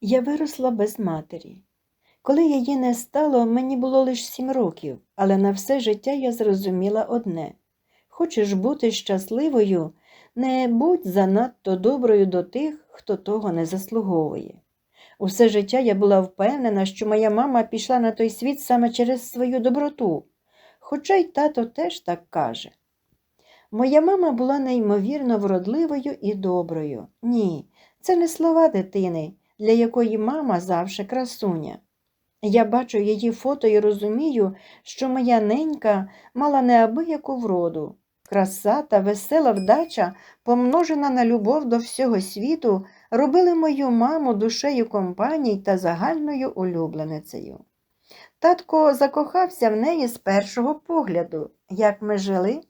Я виросла без матері. Коли її не стало, мені було лише сім років, але на все життя я зрозуміла одне хочеш бути щасливою, не будь занадто доброю до тих, хто того не заслуговує. Усе життя я була впевнена, що моя мама пішла на той світ саме через свою доброту, хоча й тато теж так каже. Моя мама була неймовірно вродливою і доброю. Ні, це не слова дитини, для якої мама завше красуня. Я бачу її фото і розумію, що моя ненька мала неабияку вроду. Краса та весела вдача, помножена на любов до всього світу, робили мою маму душею компаній та загальною улюбленицею. Татко закохався в неї з першого погляду. Як ми жили?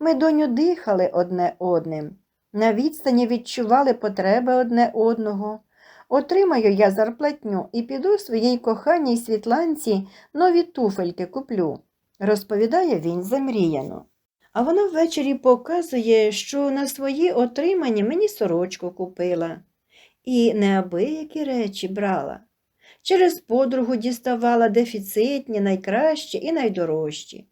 Ми доню дихали одне одним, на відстані відчували потреби одне одного. Отримаю я зарплатню і піду своїй коханій світланці нові туфельки куплю, розповідає він замріяно. А вона ввечері показує, що на свої отримання мені сорочку купила. І неабиякі речі брала. Через подругу діставала дефіцитні, найкращі і найдорожчі.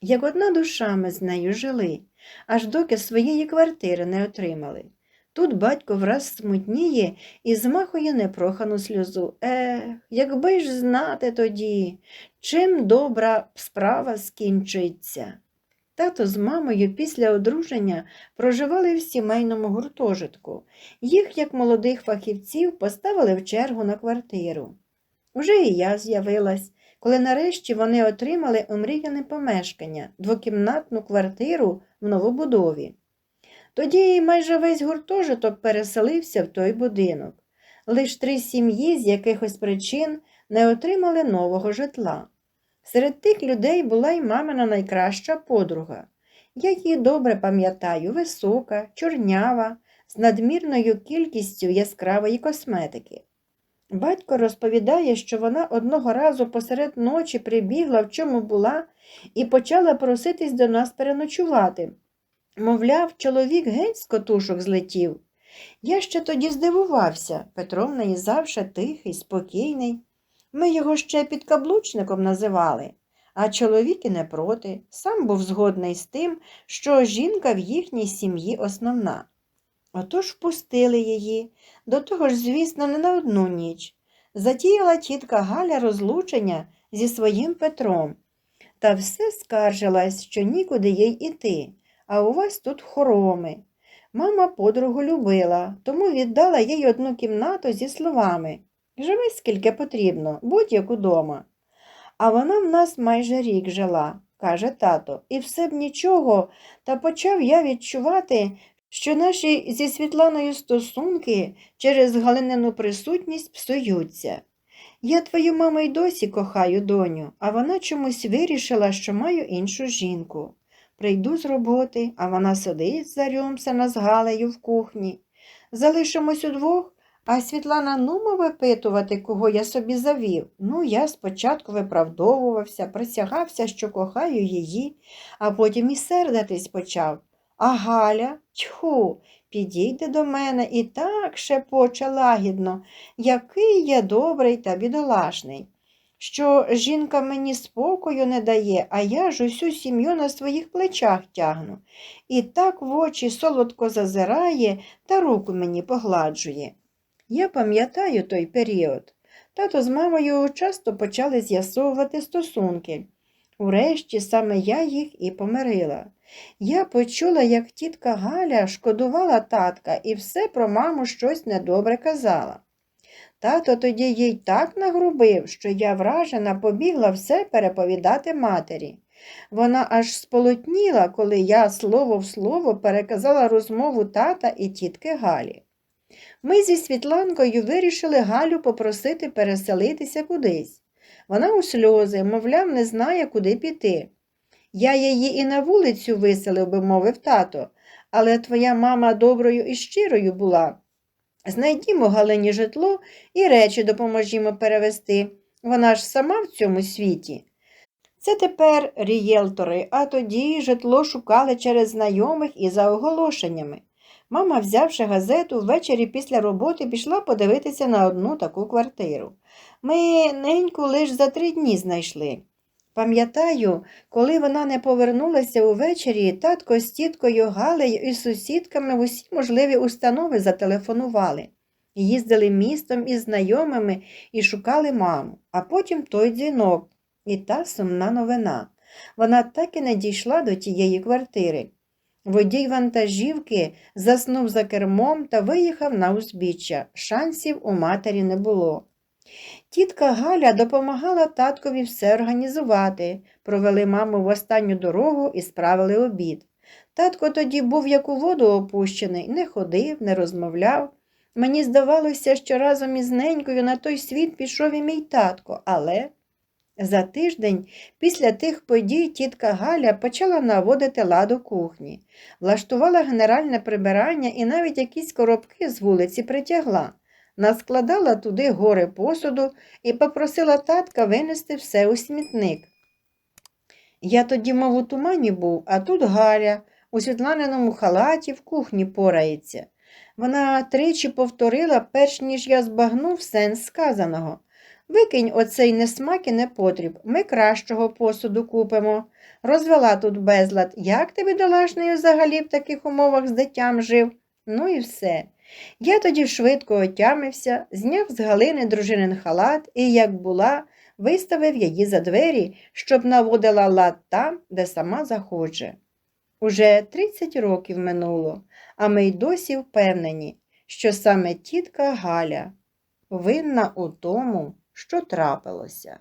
Як одна душа ми з нею жили, аж доки своєї квартири не отримали. Тут батько враз смутніє і змахує непрохану сльозу. Ех, якби ж знати тоді, чим добра справа скінчиться. Тато з мамою після одруження проживали в сімейному гуртожитку. Їх, як молодих фахівців, поставили в чергу на квартиру. Уже і я з'явилась, коли нарешті вони отримали омріяне помешкання, двокімнатну квартиру в новобудові. Тоді майже весь гуртожиток переселився в той будинок. Лиш три сім'ї з якихось причин не отримали нового житла. Серед тих людей була й мамина найкраща подруга. Я її добре пам'ятаю, висока, чорнява, з надмірною кількістю яскравої косметики. Батько розповідає, що вона одного разу посеред ночі прибігла, в чому була, і почала проситись до нас переночувати. Мовляв, чоловік геть з котушок злетів. Я ще тоді здивувався, Петро в неї завше тихий, спокійний. Ми його ще підкаблучником називали, а чоловік і не проти, сам був згодний з тим, що жінка в їхній сім'ї основна. Отож впустили її, до того ж, звісно, не на одну ніч. Затіяла тітка Галя розлучення зі своїм Петром. Та все скаржилась, що нікуди їй іти, а у вас тут хороми. Мама подругу любила, тому віддала їй одну кімнату зі словами Живи скільки потрібно, будь як удома. А вона в нас майже рік жила, каже тато, і все б нічого, та почав я відчувати, що наші зі Світланою стосунки через Галинину присутність псуються. Я твою маму й досі кохаю, доню, а вона чомусь вирішила, що маю іншу жінку. Прийду з роботи, а вона сидить зарюмсана з Галею в кухні. Залишимось удвох, а Світлана нумо випитувати, кого я собі завів. Ну, я спочатку виправдовувався, присягався, що кохаю її, а потім і сердитись почав. А Галя, тьху, підійде до мене і так шепоче лагідно, який я добрий та бідолашний, що жінка мені спокою не дає, а я ж усю сім'ю на своїх плечах тягну. І так в очі солодко зазирає та руку мені погладжує. Я пам'ятаю той період. Тато з мамою часто почали з'ясовувати стосунки. Урешті саме я їх і помирила. Я почула, як тітка Галя шкодувала татка і все про маму щось недобре казала. Тато тоді їй так нагрубив, що я вражена побігла все переповідати матері. Вона аж сполотніла, коли я слово в слово переказала розмову тата і тітки Галі. Ми зі Світланкою вирішили Галю попросити переселитися кудись. Вона у сльози, мовляв, не знає, куди піти. Я її і на вулицю виселив би, мовив тато, але твоя мама доброю і щирою була. Знайдімо Галині житло і речі допоможімо перевести. Вона ж сама в цьому світі. Це тепер рієлтори, а тоді житло шукали через знайомих і за оголошеннями. Мама, взявши газету, ввечері після роботи пішла подивитися на одну таку квартиру. Ми неньку лише за три дні знайшли. Пам'ятаю, коли вона не повернулася увечері, татко з тіткою Галею і сусідками в усі можливі установи зателефонували. Їздили містом із знайомими і шукали маму, а потім той дзвінок і та сумна новина. Вона так і не дійшла до тієї квартири. Водій вантажівки заснув за кермом та виїхав на узбіччя. Шансів у матері не було. Тітка Галя допомагала таткові все організувати, провели маму в останню дорогу і справили обід. Татко тоді був як у воду опущений, не ходив, не розмовляв. Мені здавалося, що разом із ненькою на той світ пішов і мій татко, але за тиждень після тих подій тітка Галя почала наводити лад у кухні, влаштувала генеральне прибирання і навіть якісь коробки з вулиці притягла, наскладала туди гори посуду і попросила татка винести все у смітник. Я тоді, мов у тумані був, а тут Галя у світланиному халаті в кухні порається. Вона тричі повторила, перш ніж я збагнув сенс сказаного. Викинь оцей несмак і непотріб, ми кращого посуду купимо. Розвела тут безлад. Як ти, бідолашний, взагалі в таких умовах з дитям жив? Ну і все. Я тоді швидко отямився, зняв з Галини дружинин халат і, як була, виставив її за двері, щоб наводила лад там, де сама захоче. Уже 30 років минуло, а ми й досі впевнені, що саме тітка Галя винна у тому, що трапилося.